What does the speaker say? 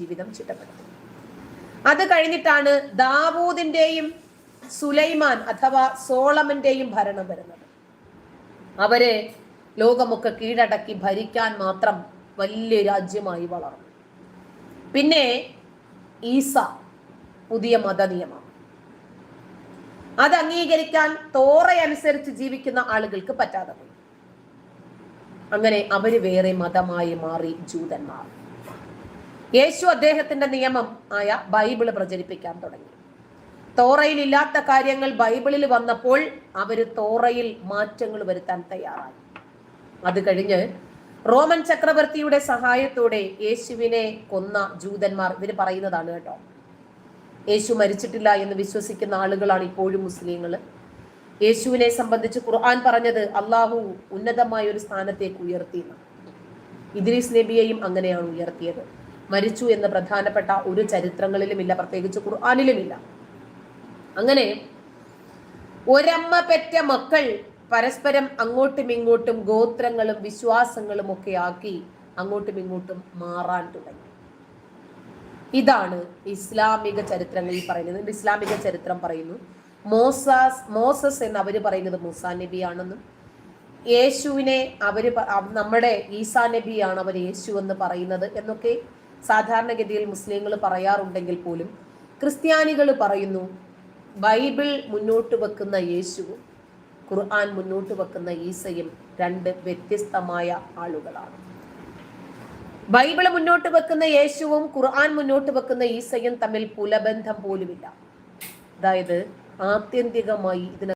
ജീവിതം ചിട്ടപ്പെടുത്തി. അത് കഴിഞ്ഞിട്ടാണ് ദാവൂദിന്റെയും സുലൈമാൻ അഥവാ സോളമന്റെയും ഭരണം വരുന്നത്. അവരെ ലോകമൊക്കെ കീഴടക്കി ഭരിക്കാൻ മാത്രം വലിയ രാജ്യമായി വളർന്നു. പിന്നെ ഈസ പുതിയ മതനിയമം. അത് അംഗീകരിക്കാൻ തോറയനുസരിച്ച് ജീവിക്കുന്ന ആളുകൾക്ക് പറ്റാതെ പോയി. അങ്ങനെ അവർ വേറെ മതമായി മാറി ജൂതന്മാർ. യേശു അദ്ദേഹത്തിന്റെ നിയമം ആയ ബൈബിൾ പ്രചരിപ്പിക്കാൻ തുടങ്ങി. തോറയിൽ ഇല്ലാത്ത കാര്യങ്ങൾ ബൈബിളിൽ വന്നപ്പോൾ അവർ തോറയിൽ മാറ്റങ്ങൾ വരുത്താൻ തയ്യാറായി. അത് കഴിഞ്ഞ് റോമൻ ചക്രവർത്തിയുടെ സഹായത്തോടെ യേശുവിനെ കൊന്ന ജൂതന്മാർ ഇവർ പറയുന്നതാണ് കേട്ടോ യേശു മരിച്ചിട്ടില്ല എന്ന് വിശ്വസിക്കുന്ന ആളുകളാണ് ഇപ്പോഴും മുസ്ലിങ്ങൾ യേശുവിനെ സംബന്ധിച്ച് ഖുർആൻ പറഞ്ഞത് അള്ളാഹു ഉന്നതമായ ഒരു സ്ഥാനത്തേക്ക് ഉയർത്തിയെന്ന്. ഇദ്രീസ് നബിയെയും അങ്ങനെയാണ് ഉയർത്തിയത്. മരിച്ചു എന്ന് പ്രധാനപ്പെട്ട ഒരു ചരിത്രങ്ങളിലുമില്ല പ്രത്യേകിച്ച് ഖുർആാനിലുമില്ല. അങ്ങനെ ഒരമ്മ പെറ്റ മക്കൾ പരസ്പരം അങ്ങോട്ടും ഇങ്ങോട്ടും ഗോത്രങ്ങളും വിശ്വാസങ്ങളും ഒക്കെ ആക്കി അങ്ങോട്ടും ഇങ്ങോട്ടും മാറാൻ തുടങ്ങി. ഇതാണ് ഇസ്ലാമിക ചരിത്രങ്ങളിൽ പറയുന്നത്. ഇസ്ലാമിക ചരിത്രം പറയുന്നു? മോസാസ് മോസസ് എന്ന് അവർ പറയുന്നത് മൂസാ നബിയാണെന്നും യേശുവിനെ അവർ നമ്മുടെ ഈസാ നബിയാണ് അവർ യേശു എന്ന് പറയുന്നത് എന്നൊക്കെ സാധാരണഗതിയിൽ മുസ്ലിങ്ങൾ പറയാറുണ്ടെങ്കിൽ പോലും ക്രിസ്ത്യാനികൾ പറയുന്നു ബൈബിൾ മുന്നോട്ട് വെക്കുന്ന യേശുവും ഖുർആൻ മുന്നോട്ട് വെക്കുന്ന ഈസയും രണ്ട് വ്യത്യസ്തമായ ആളുകളാണ്. ബൈബിൾ മുന്നോട്ട് വെക്കുന്ന യേശുവും ഖുർആൻ മുന്നോട്ട് വെക്കുന്ന ഈസയും തമ്മിൽ പുലബന്ധം പോലുമില്ല. അതായത് ആത്യന്തികമായി ഇതിന്